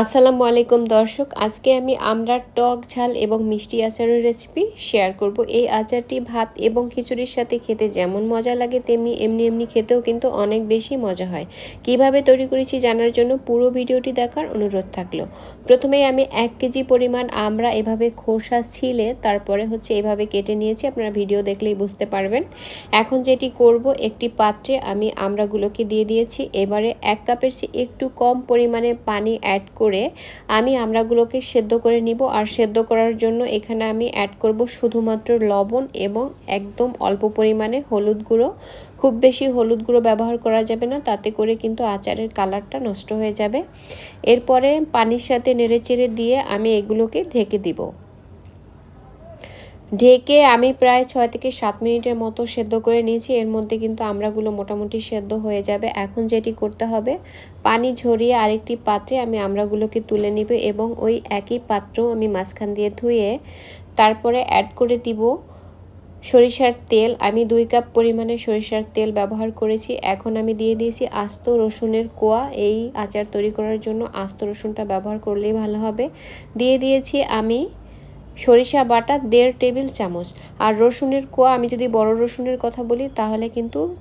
আসসালামু আলাইকুম দর্শক, আজকে আমি আমরার টক ঝাল এবং মিষ্টি আচারের রেসিপি শেয়ার করব। এই আচারটি ভাত এবং খিচুড়ির সাথে খেতে যেমন মজা লাগে, তেমনি এমনি এমনি খেতেও কিন্তু অনেক বেশি মজা হয়। কীভাবে তৈরি করেছি জানার জন্য পুরো ভিডিওটি দেখার অনুরোধ থাকল। প্রথমেই আমি এক কেজি পরিমাণ আমরা এভাবে খোসা ছিলে, তারপরে হচ্ছে এভাবে কেটে নিয়েছি, আপনারা ভিডিও দেখলেই বুঝতে পারবেন। এখন যেটি করব, একটি পাত্রে আমি আমরাগুলোকে দিয়ে দিয়েছি। এবারে এক কাপের চেয়ে একটু কম পরিমাণে পানি অ্যাড করে আমি আমড়াগুলোকে সেদ্ধ করে নিব। আর সেদ্ধ করার জন্য এখানে আমি অ্যাড করব শুধুমাত্র লবণ এবং একদম অল্প পরিমাণে হলুদ গুঁড়ো। খুব বেশি হলুদ গুঁড়ো ব্যবহার করা যাবে না, তাতে করে কিন্তু আচারের কালারটা নষ্ট হয়ে যাবে। এরপরে পানির সাথে নেড়েচেড়ে দিয়ে আমি এগুলোকে ঢেকে দিব। ঢেকে আমি প্রায় ছয় থেকে সাত মিনিটের মতো সেদ্ধ করে নিয়েছি। এর মধ্যে কিন্তু আমড়াগুলো মোটামুটি সেদ্ধ হয়ে যাবে। এখন যেটি করতে হবে, পানি ঝরিয়ে আরেকটি পাত্রে আমি আমড়াগুলোকে তুলে নিব এবং ওই একই পাত্র আমি মাঝখান দিয়ে ধুয়ে তারপরে অ্যাড করে দিব সরিষার তেল। আমি দুই কাপ পরিমাণে সরিষার তেল ব্যবহার করেছি। এখন আমি দিয়ে দিয়েছি আস্ত রসুনের কোয়া। এই আচার তৈরি করার জন্য আস্ত রসুনটা ব্যবহার করলেই ভালো হবে। দিয়ে দিয়েছি আমি সরিষা বাটা, দেড় টেবিল চামচ। আর রসুনের কোয়া, আমি যদি বড় রসুনের কথা বলি, তাহলে কিন্তু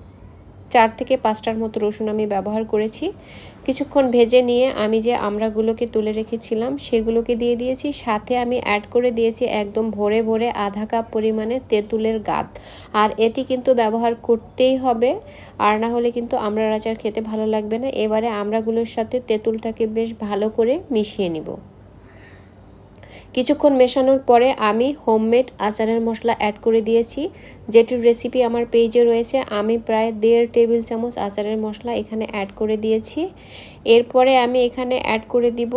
চার থেকে পাঁচটার মতো রসুন আমি ব্যবহার করেছি। কিছুক্ষণ ভেজে নিয়ে আমি যে আমড়াগুলোকে তুলে রেখেছিলাম, সেগুলোকে দিয়ে দিয়েছি। সাথে আমি অ্যাড করে দিয়েছি একদম ভরে ভরে আধা কাপ পরিমাণে তেঁতুলের গাদ। আর এটি কিন্তু ব্যবহার করতেই হবে, আর না হলে কিন্তু আমড়ার আচার খেতে ভালো লাগবে না। এবারে আমড়াগুলোর সাথে তেঁতুলটাকে বেশ ভালো করে মিশিয়ে নিব। কিছুক্ষণ মেশানোর পরে আমি হোমমেড আচারের মশলা অ্যাড করে দিয়েছি। যেটির রেসিপি আমার পেজে রয়েছে। আমি প্রায় দেড় টেবিল চামচ আচারের মশলা এখানে অ্যাড করে দিয়েছি। এরপরে আমি এখানে অ্যাড করে দিব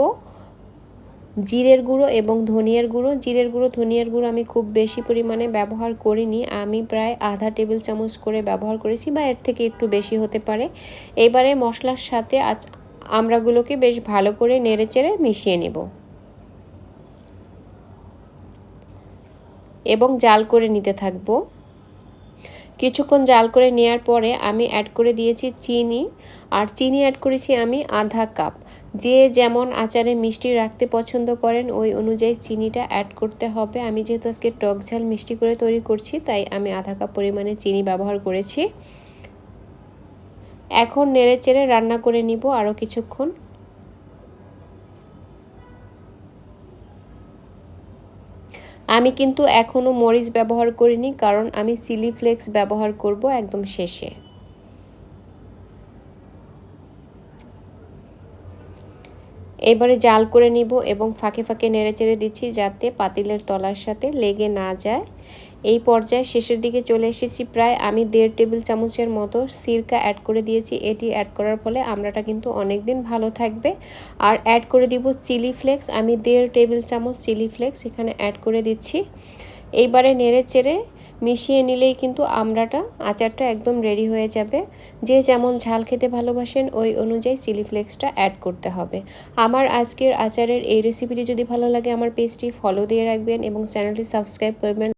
জিরের গুঁড়ো এবং ধনিয়ার গুঁড়ো। জিরের গুঁড়ো, ধনিয়ার গুঁড়ো আমি খুব বেশি পরিমাণে ব্যবহার করিনি। আমি প্রায় আধা টেবিল চামচ করে ব্যবহার করেছি বা এর থেকে একটু বেশি হতে পারে। এবারে মশলার সাথে আমরাগুলোকে বেশ ভালো করে নেড়ে চেড়ে মিশিয়ে নেব। এবং জাল করে নিতে থাকব। কিছুক্ষণ জাল করে নেওয়ার পরে আমি অ্যাড করে দিয়েছি চিনি। আর চিনি অ্যাড করেছি আমি আধা কাপ যে যেমন আচারে মিষ্টি রাখতে পছন্দ করেন, ওই অনুযায়ী চিনিটা অ্যাড করতে হবে। আমি যেহেতু আজকে টক ঝাল মিষ্টি করে তৈরি করছি, তাই আমি আধা কাপ পরিমাণে চিনি ব্যবহার করেছি। এখন নেড়ে চেড়ে রান্না করে নিব আরও কিছুক্ষণ। আমি কিন্তু এখনও মরিচ ব্যবহার করিনি, কারণ আমি সিলি ফ্লেক্স ব্যবহার করব একদম শেষে। এবারে জাল করে নিব এবং ফাঁকে ফাঁকে নেড়ে চেড়ে দিচ্ছি যাতে পাতিলের তলার সাথে লেগে না যায়। এই পর্যায়ে শেষের দিকে চলে এসেছি প্রায় আমি দেড় টেবিল চামচের মতো সিরকা অ্যাড করে দিয়েছি। এটি অ্যাড করার ফলে আমরাটা কিন্তু অনেক দিন ভালো থাকবে। আর অ্যাড করে দিব চিলি ফ্লেক্স আমি দেড় টেবিল চামচ চিলি ফ্লেক্স এখানে অ্যাড করে দিচ্ছি। এইবারে নেড়ে চেড়ে মিশিয়ে নিলেই কিন্তু আমড়াটা আচারটা একদম রেডি হয়ে যাবে। যে যেমন ঝাল খেতে ভালোবাসেন, ওই অনুযায়ী চিলি ফ্লেক্সটা অ্যাড করতে হবে। আমার আজকের আচারের এই রেসিপিটি যদি ভালো লাগে, আমার পেজটি ফলো দিয়ে রাখবেন এবং চ্যানেলটি সাবস্ক্রাইব করবেন।